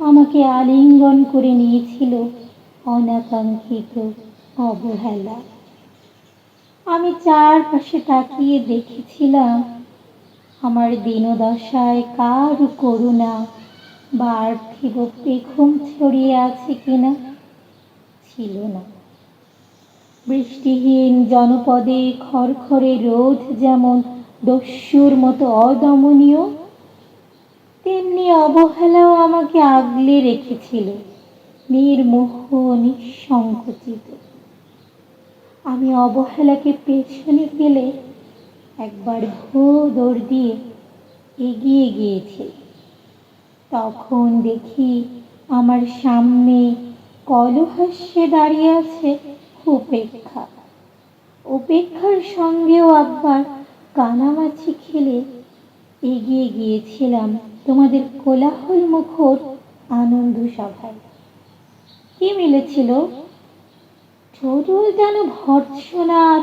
আমাকে আলিঙ্গন করে নিয়েছিল অনাকাঙ্ক্ষিত অবহেলা। আমি চারপাশে তাকিয়ে দেখেছিলাম, আমার দীনদশায় কার করুণা বা আর্থিক পেখম ছড়িয়ে আছে কিনা ছিল না। বৃষ্টিহীন জনপদে খড়খড়ে রোদ যেমন দস্যুর মতো অদমনীয় তেমনি অবহেলাও আমাকে আগলে রেখেছিল, নির্মোহ, নিঃসংকুচিত। আমি অবহেলাকে পেছনে ফেলে একবার ভো দৌড় দিয়ে এগিয়ে গিয়েছি। তখন দেখি আমার সামনে কলহাস্যে দাঁড়িয়ে আছে উপেক্ষা। উপেক্ষার সঙ্গেও একবার কানামাছি খেলে এগিয়ে গিয়েছিলাম তোমাদের কোলাহল মুখর আনন্দ সভায়। কি মিলেছিল? ছোটল যেন ভর্ৎসনার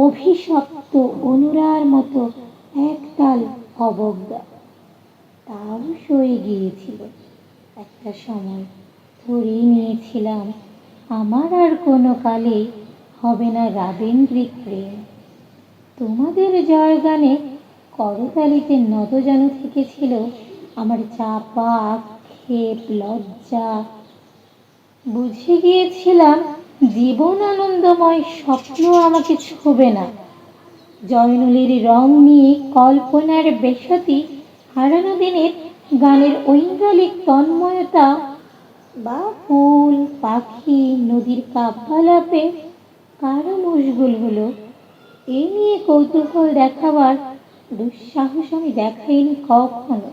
অভিশপ্ত অনুরার মতো একতাল অবজ্ঞা। তাও সয়ে গিয়েছিল। একটা সময় ধরেই নিয়েছিলাম, আমার আর কোনো কালে হবে না রাবেন্দ্রিক প্রেম। তোমাদের জয়গানে করতালিতে নতজান থেকেছিল আমার চাপা আক্ষেপ লজ্জা। বুঝে গিয়েছিলাম জীবন আনন্দময় স্বপ্ন আমাকে ছোবে না। জয়নুলের রং নিয়ে কল্পনার বেসতি হারানো দিনের গানের ঐন্দ্রালিক তন্ময়তা, বা ফুল, পাখি, নদীর কাব্যালাপে কারও মশগুল হলো, এ নিয়ে কৌতূহল দেখাবার দুঃসাহস আমি দেখাইনি কখনো।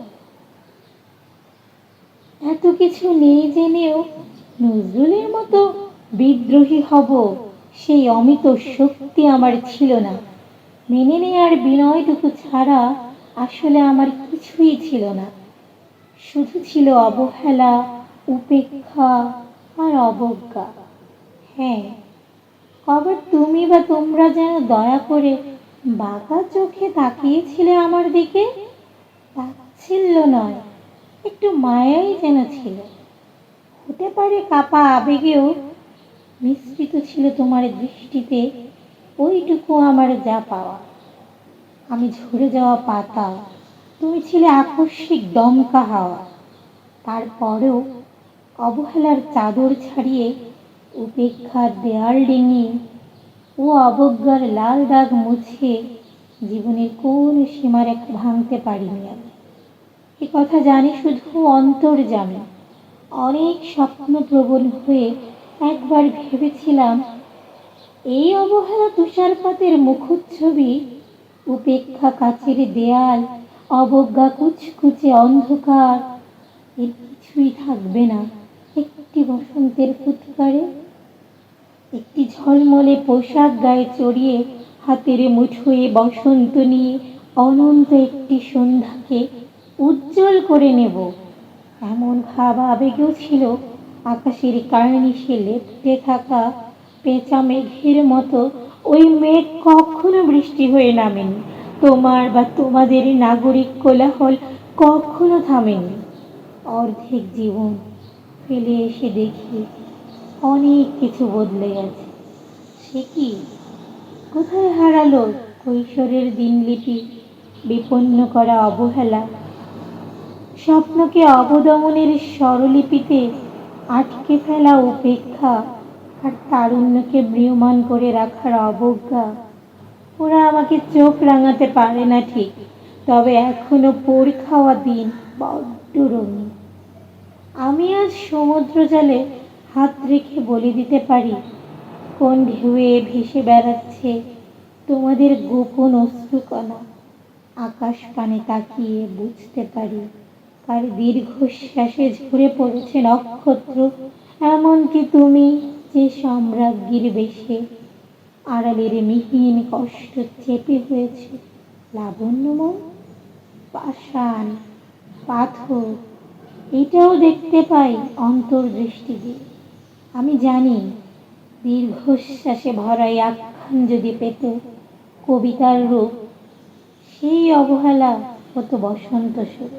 এত কিছু নেই জেনেও নজরুলের মতো বিদ্রোহী হব সেই অমিত শক্তি আমার ছিল না। মেনে নেয়ার বিনয়টুকু ছাড়া আসলে আমার কিছুই ছিল না। শুধু ছিল অবহেলা, উপেক্ষা আর অবজ্ঞা। হ্যাঁ কবার তুমি বা তোমরা যেন দয়া করে বাঁকা চোখে তাকিয়েছিলে আমার দিকে, তাচ্ছিল্য নয়। একটু মায়াই যেন ছিল। হতে পারে কাপা আবেগেও মিশ্রিত ছিল তোমার দৃষ্টিতে ওইটুকু আমার যা পাওয়া। আমি ঝরে যাওয়া পাতা, তুমি ছিলে আকস্মিক দমকা হাওয়া। তারপরেও অবহেলার চাদর ছাড়িয়ে উপেক্ষার দেয়াল ডেঙে ও অবজ্ঞার লাল দাগ মুছে জীবনের কোন সীমারেখা ভাঙতে পারিনি আমি। এ কথা জানি শুধু অন্তর জানে। অনেক স্বপ্ন স্বপ্নপ্রবণ হয়ে একবার ভেবেছিলাম, এই অবহেলা তুষারপাতের মুখচ্ছবি, উপেক্ষা কাছের দেয়াল, অবজ্ঞা কুচকুচে অন্ধকার, এর কিছুই থাকবে না। একটি বসন্তের ফুৎকারে একটি ঝলমলে পোশাক গায়ে চড়িয়ে হাতের মুঠোয় বসন্ত নিয়ে অনন্ত একটি সন্ধ্যাকে উজ্জ্বল করে নেব। এমন ভাব আবেগেও ছিল আকাশের কার্নিশে লেপটে থাকা পেঁচা মেঘের মতো। ওই মেঘ কখনো বৃষ্টি হয়ে নামেনি। তোমার বা তোমাদের নাগরিক কোলাহল কখনো থামেনি। অর্ধেক জীবন ফেলে এসে দেখি অনেক কিছু বদলে গেছে। সে কি? কোথায় হারালো কৈশোরের দিনলিপি? বিপন্ন করা অবহেলা? স্বপ্নকে অবদমনের স্বরলিপিতে আটকে ফেলা উপেক্ষা আর তারুণ্যকে ম্রিয়মান করে রাখার অবজ্ঞা। ওরা আমাকে চোখ রাঙাতে পারে না ঠিক, তবে এখনও পোড় খাওয়া দিন বড্ড রঙিন। আমি আজ সমুদ্র জলে হাত রেখে বলে দিতে পারি, কোন ঢেউয়ে ভেসে বেড়াচ্ছে তোমাদের গোপন অশ্রুকণা। আকাশ পানে তাকিয়ে বুঝতে পারি। কার দীর্ঘশ্বাসে ঝরে পড়েছে নক্ষত্র। এমনকি তুমি যে সম্রাজ্ঞীর বেশে আড়ালের মিহিন কষ্ট চেপে হয়েছে, লাবণ্যময়, পাষাণ, পাথর, এটাও দেখতে পাই অন্তর্দৃষ্টি দিয়ে আমি জানি দীর্ঘশ্বাসে ভরাই আখ্যান যদি পেত, কবিতার রূপ, সেই অবহেলা হতো বসন্ত শুরু